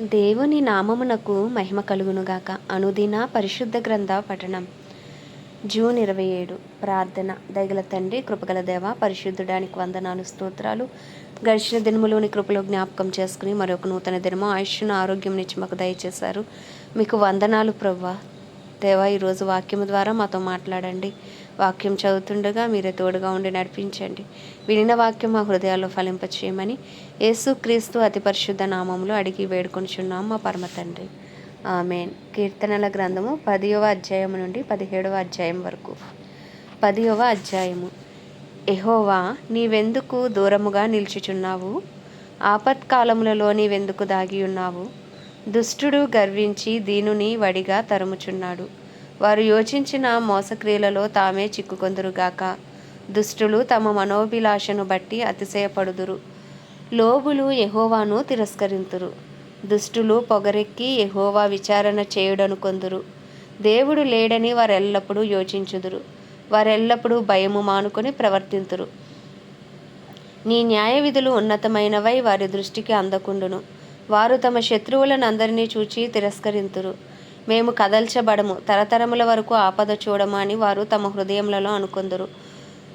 దేవుని నామమునకు మహిమ కలుగునుగాక. అనుదిన పరిశుద్ధ గ్రంథ పఠనం. జూన్ ఇరవై ఏడు. ప్రార్థన. దగల తండ్రి కృపగల దేవ పరిశుద్ధుడానికి వందనాలు స్తోత్రాలు. గడిచిన దినములోని కృపలో జ్ఞాపకం చేసుకుని మరొక నూతన దినము ఆయుష్ను ఆరోగ్యం నుంచి మాకు దయచేశారు. మీకు వందనాలు ప్రవ్వా. దేవా ఈరోజు వాక్యము ద్వారా మాతో మాట్లాడండి. వాక్యం చదువుతుండగా మీరే తోడుగా ఉండి నడిపించండి. వినిన వాక్యం మా హృదయాల్లో ఫలింపచేయమని యేసుక్రీస్తు అతి పరిశుద్ధ నామంలో అడిగి వేడుకొనిచున్నాం మా పరమ తండ్రి. ఆమెన్. కీర్తనల గ్రంథము పదియవ అధ్యాయం నుండి పదిహేడవ అధ్యాయం వరకు. పదియవ అధ్యాయము. ఎహోవా నీవెందుకు దూరముగా నిల్చుచున్నావు? ఆపత్కాలములలో నీవెందుకు దాగి ఉన్నావు? దుష్టుడు గర్వించి దీనుని వడిగా తరుముచున్నాడు. వారు యోచించిన మోసక్రియలలో తామే చిక్కుకొందురుగాక. దుష్టులు తమ మనోభిలాషను బట్టి అతిశయపడుదురు. లోబులు ఎహోవాను తిరస్కరింతురు. దుష్టులు పొగరెక్కి ఎహోవా విచారణ చేయుడనుకొందురు దేవుడు లేడని వారెల్లప్పుడూ యోచించుదురు. వారెల్లప్పుడూ భయము మానుకొని ప్రవర్తింతురు. నీ న్యాయ విధులు ఉన్నతమైనవై వారి దృష్టికి అందకుండును. వారు తమ శత్రువులను అందరినీ చూచి తిరస్కరింతురు. మేము కదల్చబడము. తరతరముల వరకు ఆపద చూడము అని వారు తమ హృదయములలో అనుకొందురు.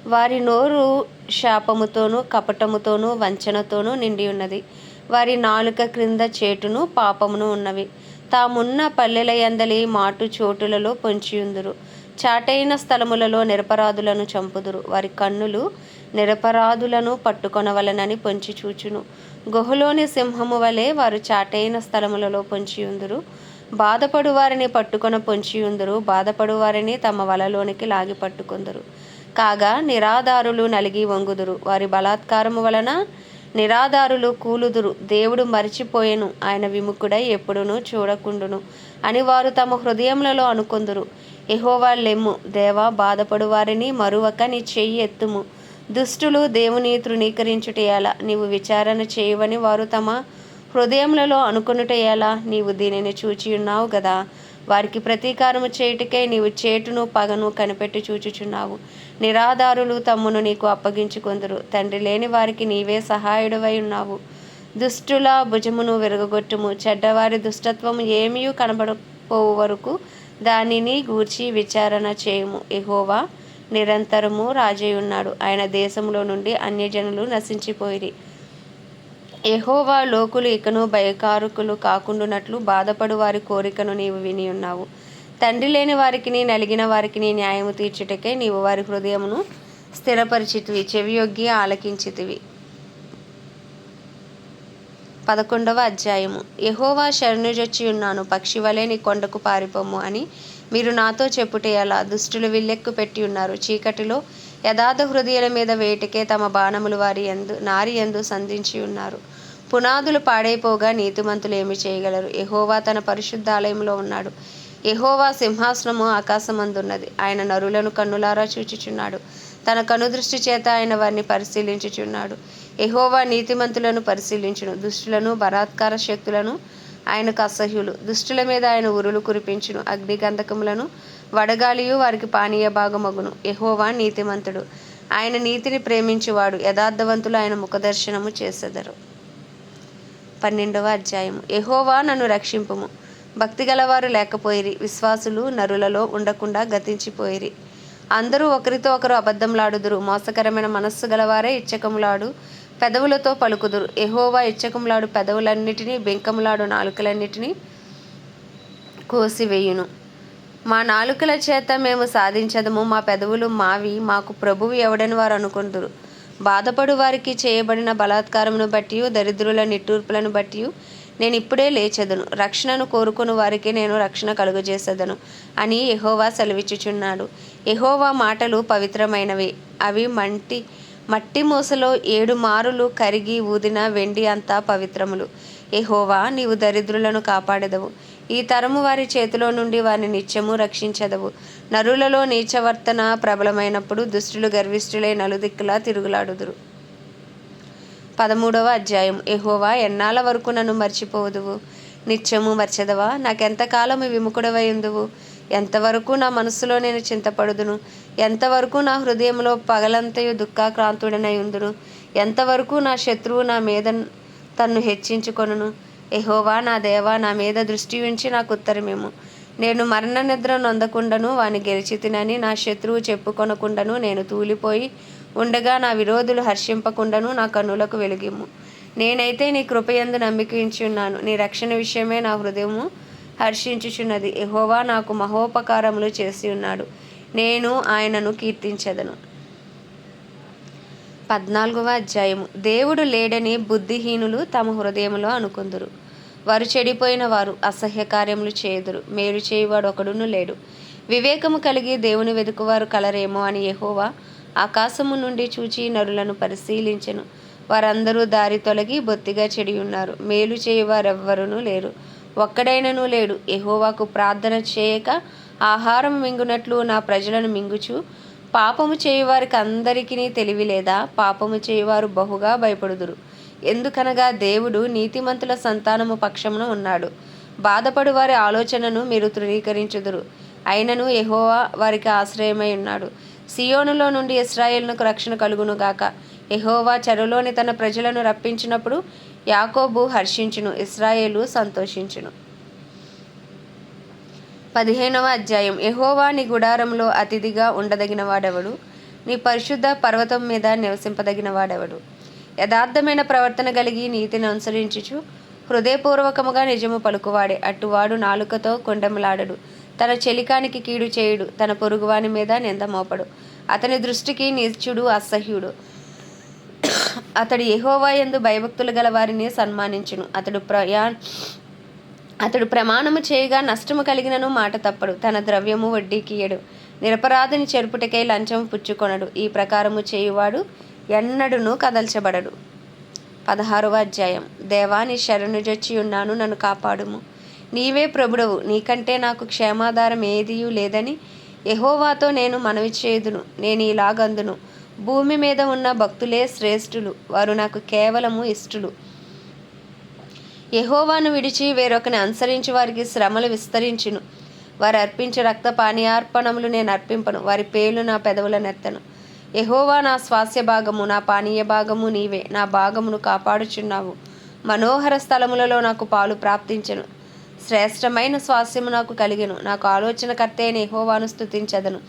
వారి నోరు శాపముతోనూ కపటముతోనూ వంచనతోనూ నిండి ఉన్నది. వారి నాలుక క్రింద చేటును పాపమును ఉన్నవి. తామున్న పల్లెల యందలి మాటు చోటులలో పొంచియుందురు. చాటైన స్థలములలో నిరపరాధులను చంపుదురు. వారి కన్నులు నిరపరాధులను పట్టుకొనవలనని పొంచి చూచును. గుహలోని సింహము వలె వారు చాటైన స్థలములలో పొంచియుందురు. బాధపడు వారిని పట్టుకొన పొంచియుందురు బాధపడు వారిని తమ వలలోనికి లాగి పట్టుకుందరు. కాగా నిరాధారులు నలిగి వంగుదురు. వారి బలాత్కారము వలన నిరాధారులు కూలుదురు. దేవుడు మరిచిపోయెను. ఆయన విముఖుడై ఎప్పుడును చూడకుండును. అని వారు తమ హృదయములలో అనుకొందురు. ఎహోవా లెమ్ము. దేవా బాధపడు వారిని మరువక నీ చెయ్యి ఎత్తుము. దుష్టులు దేవుని తృణీకరించుట ఎలా నీవు విచారణ చేయవని వారు తమ హృదయములలో అనుకొనుట ఎలా నీవు దీనిని చూచి ఉన్నావు కదా వారికి ప్రతీకారము చేయుటకై నీవు చేటును పగను కనిపెట్టి చూచుచున్నావు. నిరాధారులు తమ్మును నీకు అప్పగించుకొందురు. తండ్రి లేని వారికి నీవే సహాయుడవై ఉన్నావు. దుష్టుల భుజమును విరగగొట్టుము. చెడ్డవారి దుష్టత్వము ఏమీ కనబడపోవు వరకు దానిని గూర్చి విచారణ చేయము. ఎహోవా నిరంతరము రాజయ్యున్నాడు ఆయన దేశంలో నుండి అన్యజనులు నశించిపోయిరి. ఎహోవా లోకులు ఇకను భయకారుకులు కాకుండునట్లు బాధపడు వారి కోరికను నీవు విని ఉన్నావు. తండ్రి లేని వారికి నలిగిన వారికి న్యాయము తీర్చుటకే నీవు వారి హృదయమును స్థిరపరిచితివి చెవియొగ్గి ఆలకించితివి. పదకొండవ అధ్యాయము. యహోవా శరణుజొచ్చి ఉన్నాను పక్షి వలె నీ కొండకు పారిపోము అని మీరు నాతో చెప్పుటే అలా దుష్టులు విల్లెక్కు పెట్టి ఉన్నారు చీకటిలో యథార్థ హృదయాల మీద వేటికే తమ బాణములు వారి ఎందు నారి ఎందు సంధించి ఉన్నారు. పునాదులు పాడైపోగా నీతిమంతులు ఏమి చేయగలరు? ఎహోవా తన పరిశుద్ధాలయంలో ఉన్నాడు. ఎహోవా సింహాసనము ఆకాశమందున్నది. ఆయన నరులను కన్నులారా చూచుచున్నాడు. తన కనుదృష్టి చేత ఆయన వారిని పరిశీలించుచున్నాడు. ఎహోవా నీతిమంతులను పరిశీలించును. దుష్టులను బలాత్కార శక్తులను ఆయనకు అసహ్యులు. దుష్టుల మీద ఆయన ఉరులు కురిపించును. అగ్ని గంధకములను వడగాలియు వారికి పానీయ భాగమగును. ఎహోవా నీతిమంతుడు. ఆయన నీతిని ప్రేమించువాడు. యథార్థవంతులు ఆయన ముఖదర్శనము చేసెదరు. పన్నెండవ అధ్యాయము. ఎహోవా నన్ను రక్షింపుము. భక్తి గలవారు లేకపోయిరి. విశ్వాసులు నరులలో ఉండకుండా గతించిపోయిరి. అందరూ ఒకరితో ఒకరు అబద్ధంలాడుదురు. మోసకరమైన మనస్సు గలవారే ఇచ్చకములాడు పెదవులతో పలుకుదురు. ఎహోవా ఇచ్చకములాడు పెదవులన్నిటినీ బెంకములాడు నాలుకలన్నిటినీ కోసివేయును. మా నాలుకల చేత మేము సాధించదము మా పెదవులు మావి మాకు ప్రభువు ఎవడని వారు అనుకుంటురు బాధపడు వారికి చేయబడిన బలాత్కారమును బట్టి దరిద్రుల నిట్టూర్పులను బట్టి నేను ఇప్పుడే లేచెదను. రక్షణను కోరుకుని వారికి నేను రక్షణ కలుగజేసేదను అని ఎహోవా సెలవిచ్చుచున్నాడు. ఎహోవా మాటలు పవిత్రమైనవి. అవి మంటి మట్టి మూసలో ఏడు మారులు కరిగి ఊదిన వెండి అంతా పవిత్రములు. ఎహోవా నీవు దరిద్రులను కాపాడెదవు. ఈ తరము వారి చేతిలో నుండి వారిని నిత్యము రక్షించదవు. నరులలో నీచవర్తన ప్రబలమైనప్పుడు దుష్టులు గర్విష్ఠులై నలుదిక్కులా తిరుగులాడుదురు. పదమూడవ అధ్యాయం. ఎహోవా ఎన్నాళ్ళ వరకు నన్ను మర్చిపోదువు నిత్యము మర్చెదవా? నాకెంతకాలము విముఖుడవై ఉందువు? ఎంతవరకు నా మనసులో నేను చింతపడుదును? ఎంతవరకు నా హృదయంలో పగలంతయు దుఃఖాక్రాంతుడనై ఉందును ఎంతవరకు నా శత్రువు నా మీద తన్ను హెచ్చించుకొనును. ఎహోవా నా దేవా నా మీద దృష్టి ఉంచి నాకు ఉత్తరమేము నేను మరణ నిద్ర నొందకుండాను వాని గెలిచి తినని నా శత్రువు చెప్పుకొనకుండాను నేను తూలిపోయి ఉండగా నా విరోధులు హర్షింపకుండాను నా కన్నులకు వెలిగిము నేనైతే నీ కృపయందు నమ్మికించి ఉన్నాను. నీ రక్షణ విషయమే నా హృదయము హర్షించుచున్నది. ఎహోవా నాకు మహోపకారములు చేసి ఉన్నాడు. నేను ఆయనను కీర్తించదను. పద్నాలుగవ అధ్యాయము. దేవుడు లేడని బుద్ధిహీనులు తమ హృదయములో అనుకుందురు. వారు చెడిపోయిన వారు అసహ్య కార్యములు చేయుదురు. మేలు చేయువాడు ఒకడును లేడు. వివేకము కలిగి దేవుని వెతుకువారు కలరేమో అని యహోవా ఆకాశము నుండి చూచి నరులను పరిశీలించెను. వారందరూ దారి తొలగి బొత్తిగా చెడి ఉన్నారు. మేలు చేయువారెవ్వరునూ లేరు. ఒక్కడైనను లేడు. యహోవాకు ప్రార్థన చేయక ఆహారం మింగునట్లు నా ప్రజలను మింగుచు పాపము చేయువారికి అందరికీ తెలివి లేదా? పాపము చేయువారు బహుగా భయపడుదురు. ఎందుకనగా దేవుడు నీతిమంతుల సంతానము పక్షమున ఉన్నాడు. బాధపడు వారి ఆలోచనను మీరు తృణీకరించుదురు. అయినను ఎహోవా వారికి ఆశ్రయమై ఉన్నాడు. సియోనులో నుండి ఇస్రాయేల్నకు రక్షణ కలుగును గాక. ఎహోవా చెరలోని తన ప్రజలను రప్పించినప్పుడు యాకోబు హర్షించును ఇస్రాయేలు సంతోషించును. పదిహేనవ అధ్యాయం. ఎహోవా నీ గుడారంలో అతిథిగా ఉండదగిన వాడెవడు నీ పరిశుద్ధ పర్వతం మీద నివసింపదగిన వాడెవడు యథార్థమైన ప్రవర్తన కలిగి నీతిని అనుసరించుచు హృదయపూర్వకముగా నిజము పలుకువాడే అట్టువాడు నాలుకతో కొండెములాడడు. తన చెలికానికి కీడు చేయుడు తన పొరుగువాని మీద నింద మోపడు. అతని దృష్టికి నీచుడు అసహ్యుడు. అతడు ఎహోవా ఎందు భయభక్తులు గల వారిని సన్మానించును. అతడు ప్రయా అతడు ప్రమాణము చేయగా నష్టము కలిగినను మాట తప్పడు. తన ద్రవ్యము వడ్డీకియడు నిరపరాధిని చెరుపుటకై లంచము పుచ్చుకొనడు. ఈ ప్రకారము చేయువాడు ఎన్నడును కదల్చబడడు. పదహారవ అధ్యాయం. దేవాని శరణుజొచ్చి ఉన్నాను నన్ను కాపాడుము. నీవే ప్రభుడవు. నీకంటే నాకు క్షేమాధారం ఏదియూ లేదని యహోవాతో నేను మనవి చేయుదును. నేను ఇలాగందును భూమి మీద ఉన్న భక్తులే శ్రేష్ఠులు. వారు నాకు కేవలము ఇష్టులు. యహోవాను విడిచి వేరొకని అనుసరించి వారికి శ్రమలు విస్తరించును. వారు అర్పించే రక్త పానీయార్పణములు నేను అర్పింపను. వారి పేర్లు నా పెదవుల నెత్తను. యహోవా నా స్వాస్య భాగము నా పానీయ భాగము నీవే. నా భాగమును కాపాడుచున్నావు. మనోహర స్థలములలో నాకు పాలు ప్రాప్తించను. శ్రేష్టమైన స్వాస్యము నాకు కలిగెను. నాకు ఆలోచనకర్తే అయిన స్థుతించదను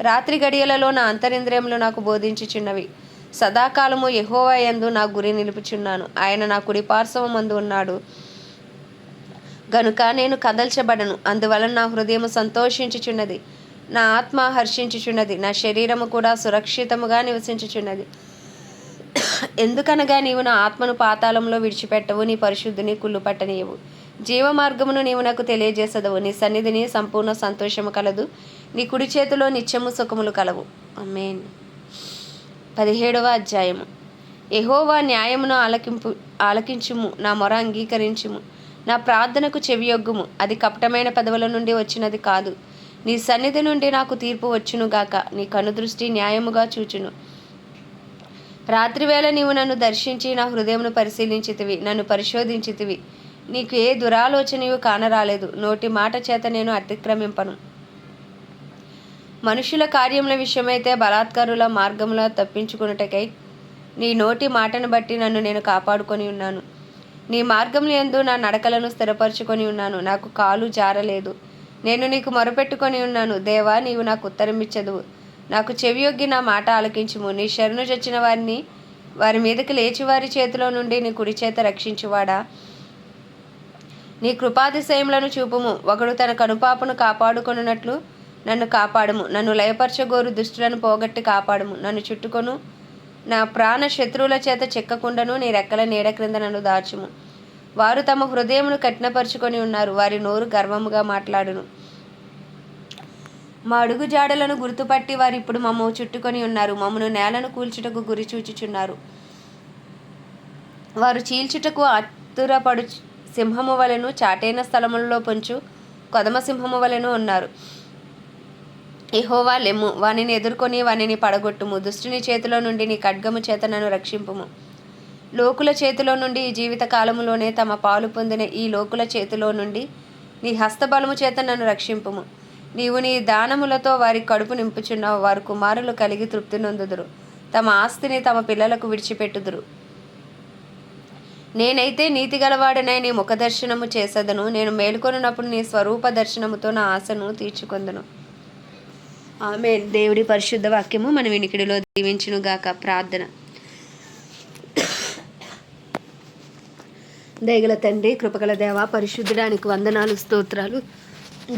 రాత్రి గడియలలో నా అంతరింద్రియములు నాకు బోధించుచున్నవి. సదాకాలము యహోవయందు నా గురి నిలుపుచున్నాను. ఆయన నా కుడి పార్శ్వమందు ఉన్నాడు. గనుక నేను కదల్చబడను. అందువలన నా హృదయం సంతోషించుచున్నది. నా ఆత్మ హర్షించుచున్నది. నా శరీరము కూడా సురక్షితముగా నివసించుచున్నది. ఎందుకనగా నీవు నా ఆత్మను పాతాళంలో విడిచిపెట్టవు. నీ పరిశుద్ధిని కుళ్ళు పట్టనీయవు జీవ మార్గమును నీవు నాకు తెలియజేసదవు. నీ సన్నిధిని సంపూర్ణ సంతోషము కలదు. నీ కుడి చేతిలో నిత్యము సుఖములు కలవు. అమ్మేన్ పదిహేడవ అధ్యాయము. ఎహోవా న్యాయమును ఆలకింపు ఆలకించుము నా మొర అంగీకరించుము. నా ప్రార్థనకు చెవియొగ్గుము. అది కపటమైన పదవుల నుండి వచ్చినది కాదు. నీ సన్నిధి నుండి నాకు తీర్పు వచ్చునుగాక నీ కనుదృష్టి న్యాయముగా చూచును. రాత్రివేళ నీవు నన్ను దర్శించి నా హృదయమును పరిశీలించితివి నన్ను పరిశోధించితివి. నీకు ఏ దురాలోచనయు కానరాలేదు. నోటి మాట చేత నేను అతిక్రమింపను. మనుషుల కార్యముల విషయమైతే బలాత్కారుల మార్గంలో తప్పించుకున్నటకై నీ నోటి మాటను బట్టి నన్ను నేను కాపాడుకొని ఉన్నాను. నీ మార్గం ఎందు నా నడకలను స్థిరపరచుకొని ఉన్నాను. నాకు కాలు జారలేదు. నేను నీకు మొరపెట్టుకొని ఉన్నాను. దేవా నీవు నాకు ఉత్తరం ఇచ్చదువు నాకు చెవియొగ్గి నా మాట ఆలకించుము. నీ శరణు చచ్చిన వారిని వారి మీదకి లేచి వారి చేతిలో నుండి నీ కుడి చేత రక్షించువాడా? నీ కృపాతిశయములను చూపుము. ఒకడు తన కనుపాపను కాపాడుకొనున్నట్లు నన్ను కాపాడుము. నన్ను లయపరచగోరు దుష్టులను పోగొట్టి కాపాడుము. నన్ను చుట్టుకొను. నా ప్రాణ శత్రువుల చేత చెక్కకుండాను నీ రెక్కల నీడ క్రింద నన్ను దాచుము. వారు తమ హృదయమును కఠినపరుచుకొని ఉన్నారు. వారి నోరు గర్వముగా మాట్లాడును. మా అడుగు జాడలను గుర్తుపట్టి వారు ఇప్పుడు మమ్మ చుట్టుకొని ఉన్నారు. మమ్మను నేలను కూల్చుటకు గురి చూచుచున్నారు. వారు చీల్చుటకు అత్తురపడు సింహము వలెను చాటైన స్థలములలో పొంచు కొదమ సింహము వలెను ఉన్నారు. యెహోవా లెమ్ము. వానిని ఎదుర్కొని వానిని పడగొట్టుము. దుష్టుని చేతిలో నుండి నీ ఖడ్గము చేత నన్ను రక్షింపుము. లోకుల చేతిలో నుండి ఈ జీవిత కాలములోనే తమ పాలు పొందిన ఈ లోకుల చేతిలో నుండి నీ హస్తబలము చేత నన్ను రక్షింపుము. నీవు నీ దానములతో వారి కడుపు నింపుచున్నావు. వారు కుమారులు కలిగి తృప్తి నొందుదురు. తమ ఆస్తిని తమ పిల్లలకు విడిచిపెట్టుదురు. నేనైతే నీతి గలవాడనై నీ ముఖ దర్శనము చేసదను. నేను మేలుకొనున్నప్పుడు నీ స్వరూప దర్శనముతో నా ఆశను తీర్చుకొందును. ఆమె దేవుడి పరిశుద్ధ వాక్యము మన వినికిడిలో దీవించును గాక ప్రార్థన. దయగల తండ్రి కృపగల దేవ పరిశుద్ధుడానికి వందనాలు స్తోత్రాలు.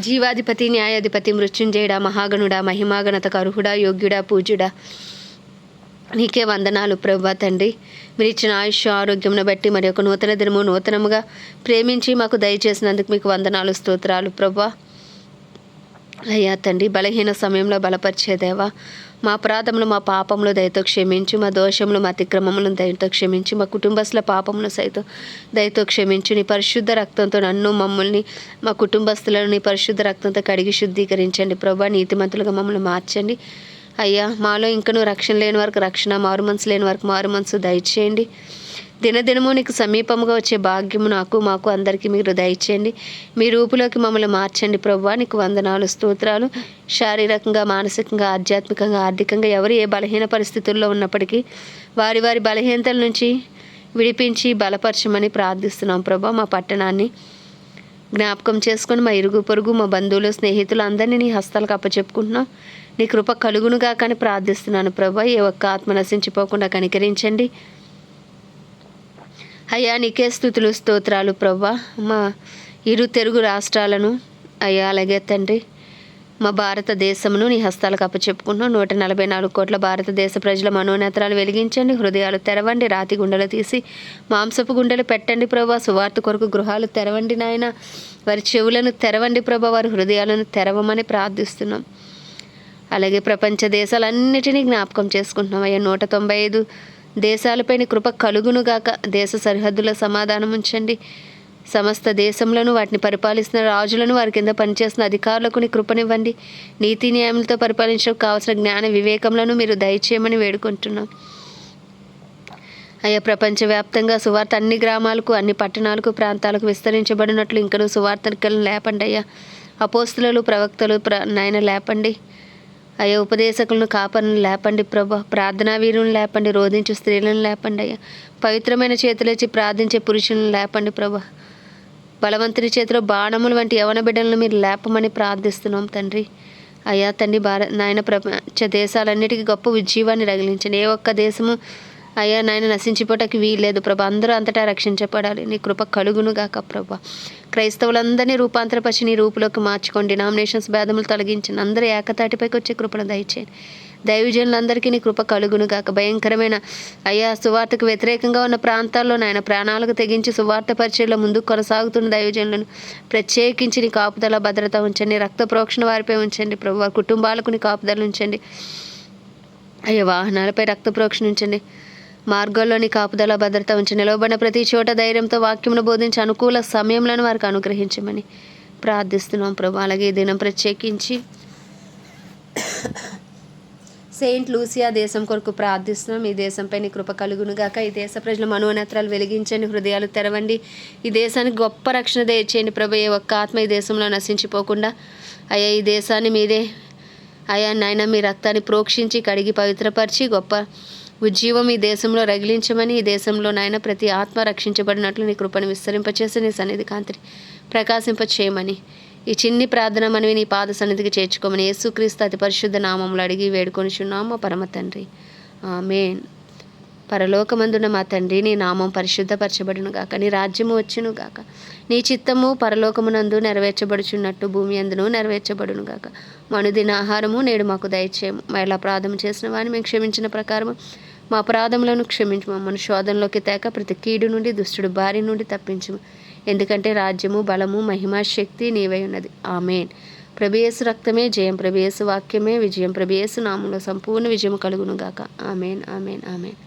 జీవాధిపతి న్యాయాధిపతి మృత్యుంజయుడా మహాగణుడా మహిమాగణతకు అర్హుడా యోగ్యుడా పూజ్యుడా నీకే వందనాలు ప్రభా తండ్రి. మీరు ఇచ్చిన ఆయుష్ ఆరోగ్యంను బట్టి మరి ఒక నూతన దినము నూతనముగా ప్రేమించి మాకు దయచేసినందుకు మీకు వందనాలు స్తోత్రాలు ప్రభా అయ్యా తండ్రి బలహీన సమయంలో బలపరిచేదేవా మా అపరాధములు మా పాపములు దయతో క్షమించి మా దోషములు మా అతిక్రమములను దయతో క్షమించి మా కుటుంబస్తుల పాపమును సైతం దయతో క్షమించి. నీ పరిశుద్ధ రక్తంతో నన్ను మమ్మల్ని మా కుటుంబస్తులను నీ పరిశుద్ధ రక్తంతో కడిగి శుద్ధీకరించండి. ప్రభా నీతిమంతులుగా మమ్మల్ని మార్చండి. అయ్యా మాలో ఇంకనూ రక్షణ లేని వరకు రక్షణ మారు మనసు లేని వరకు మారు మనసు దయచేయండి. దినదినము నీకు సమీపముగా వచ్చే భాగ్యము నాకు మాకు అందరికీ మీరు దయచేయండి మీ రూపులోకి మమ్మల్ని మార్చండి ప్రభు నీకు వందనాలు స్తోత్రాలు. శారీరకంగా మానసికంగా ఆధ్యాత్మికంగా ఆర్థికంగా ఎవరు ఏ బలహీన పరిస్థితుల్లో ఉన్నప్పటికీ వారి వారి బలహీనతల నుంచి విడిపించి బలపరచమని ప్రార్థిస్తున్నాం ప్రభా మా పట్టణాన్ని జ్ఞాపకం చేసుకొని మా ఇరుగు పొరుగు మా బంధువులు స్నేహితులు అందరినీ నీ హస్తాలకు అప్పచెప్పుకుంటున్నాం. నీ కృప కలుగునుగా కానీ ప్రార్థిస్తున్నాను ప్రభా ఏ ఒక్క ఆత్మ నశించిపోకుండా కనికరించండి. అయ్యా నీకే స్థుతులు స్తోత్రాలు ప్రభా. మా ఇరు తెలుగు రాష్ట్రాలను అయ్యా అలాగే తండ్రి మా భారతదేశమును నీ హస్తాలకు అప్పచెప్పుకుంటున్నాం. నూట నలభై నాలుగు కోట్ల భారతదేశ ప్రజల మనోనేత్రాలు వెలిగించండి హృదయాలు తెరవండి రాతి గుండెలు తీసి మాంసపు గుండెలు పెట్టండి ప్రభా. సువార్త కొరకు గృహాలు తెరవండి నాయన. వారి చెవులను తెరవండి ప్రభా. వారి హృదయాలను తెరవమని ప్రార్థిస్తున్నాం. అలాగే ప్రపంచ దేశాలన్నిటినీ జ్ఞాపకం చేసుకుంటున్నాం. అయ్యా నూట తొంభై ఐదు దేశాలపైన కృప కలుగునుగాక దేశ సరిహద్దుల సమాధానం ఉంచండి. సమస్త దేశంలోను వాటిని పరిపాలిస్తున్న రాజులను వారి కింద పనిచేస్తున్న అధికారులకు నీ కృపనివ్వండి. నీతి న్యాయములతో పరిపాలించడం కావాల్సిన జ్ఞాన వివేకములను మీరు దయచేయమని వేడుకుంటున్నాం. అయ్యా ప్రపంచవ్యాప్తంగా సువార్త అన్ని గ్రామాలకు అన్ని పట్టణాలకు ప్రాంతాలకు విస్తరించబడినట్లు ఇంకనూ సువార్తలను లేపండి అయ్యా. అపోస్తులు ప్రవక్తలు ప్ర నాయన లేపండి. అయ్యా ఉపదేశకులను కాపలను లేపండి ప్రభా. ప్రార్థనా వీరులను లేపండి రోధించు స్త్రీలను లేపండి అయ్యా. పవిత్రమైన చేతులేచి ప్రార్థించే పురుషులను లేపండి ప్రభా. బలవంతుని చేతిలో బాణములు వంటి యవన బిడ్డలను మీరు లేపమని ప్రార్థిస్తున్నాం తండ్రి. అయ్యా తండ్రి భారత నాయన ప్రపంచ దేశాలన్నిటికీ గొప్ప ఉజ్జీవాన్ని రగిలించండి. ఏ ఒక్క దేశము అయ్యా నాయన నశించిపోవటానికి వీల్లేదు ప్రభా. అందరూ అంతటా రక్షించబడాలి. నీ కృప కలుగును గాక ప్రభా. క్రైస్తవులందరినీ రూపాంతరపరిచి నీ రూపులోకి మార్చుకోండి. నామినేషన్స్ భేదములు తొలగించండి. అందరూ ఏకతాటిపైకి వచ్చే కృపను దయచేయండి. దైవజనులందరికీ నీ కృప కలుగును గాక. భయంకరమైన అయ్యా సువార్తకు వ్యతిరేకంగా ఉన్న ప్రాంతాల్లో నాయన ప్రాణాలకు తెగించి సువార్త పరిచయంలో ముందుకు కొనసాగుతున్న దైవజనులను ప్రత్యేకించి నీ కాపుదల భద్రత ఉంచండి. రక్త ప్రోక్షణ వారిపై ఉంచండి ప్రభు. వారి కుటుంబాలకు నీ కాపుదల ఉంచండి. అయ్యా వాహనాలపై రక్త ప్రోక్షణ ఉంచండి. మార్గాల్లోని కాపుదల భద్రత ఉంచి నిలవబడిన ప్రతి చోట ధైర్యంతో వాక్యమును బోధించి అనుకూల సమయంలో వారికి అనుగ్రహించమని ప్రార్థిస్తున్నాం ప్రభు. అలాగే ఈ దినం ప్రత్యేకించి సెయింట్ లూసియా దేశం కొరకు ప్రార్థిస్తున్నాం. ఈ దేశంపై నీ కృప కలుగునుగాక. ఈ దేశ ప్రజల మనోనేత్రాలు వెలిగించండి హృదయాలు తెరవండి. ఈ దేశానికి గొప్ప రక్షణ దయచేయండి ప్రభు. ఏ ఒక్క ఆత్మ ఈ దేశంలో నశించిపోకుండా అయ్యా ఈ దేశాన్ని మీదే అయా నాయన మీ రక్తాన్ని ప్రోక్షించి కడిగి పవిత్రపరిచి గొప్ప ఉజ్జీవం ఈ దేశంలో రగిలించమని ఈ దేశంలో నాయన ప్రతి ఆత్మ రక్షించబడినట్లు నీ కృపను విస్తరింపచేసి నీ సన్నిధి కాంతిని ప్రకాశింపచేయమని. ఈ చిన్ని ప్రార్థన మనవి నీ పాద సన్నిధికి చేర్చుకోమని యేసుక్రీస్తు అతి పరిశుద్ధ నామంలో అడిగి వేడుకొనిచున్నాము. పరమ తండ్రి. ఆమేన్. పరలోకమందున్న మా తండ్రి నీ నామం పరిశుద్ధపరచబడును గాక. నీ రాజ్యము వచ్చును గాక. నీ చిత్తము పరలోకమునందు నెరవేర్చబడుచున్నట్టు భూమి అందును నెరవేర్చబడును గాక. మనుదిన ఆహారము నేడు మాకు దయచేయము. మరలా ప్రార్థన చేసిన వారిని మేము క్షమించిన ప్రకారము మా అపరాధములను క్షమించు మమ్మల్ని శోధనలోకి తేక ప్రతి కీడు నుండి దుష్టుడు బారి నుండి తప్పించము. ఎందుకంటే రాజ్యము బలము మహిమా శక్తి నీవై ఉన్నది. ఆమెన్. ప్రభేసు రక్తమే జయం ప్రభేసు వాక్యమే విజయం. ప్రభేసు నామంలో సంపూర్ణ విజయం కలుగును గాక ఆమెన్ ఆమెన్ ఆమెన్.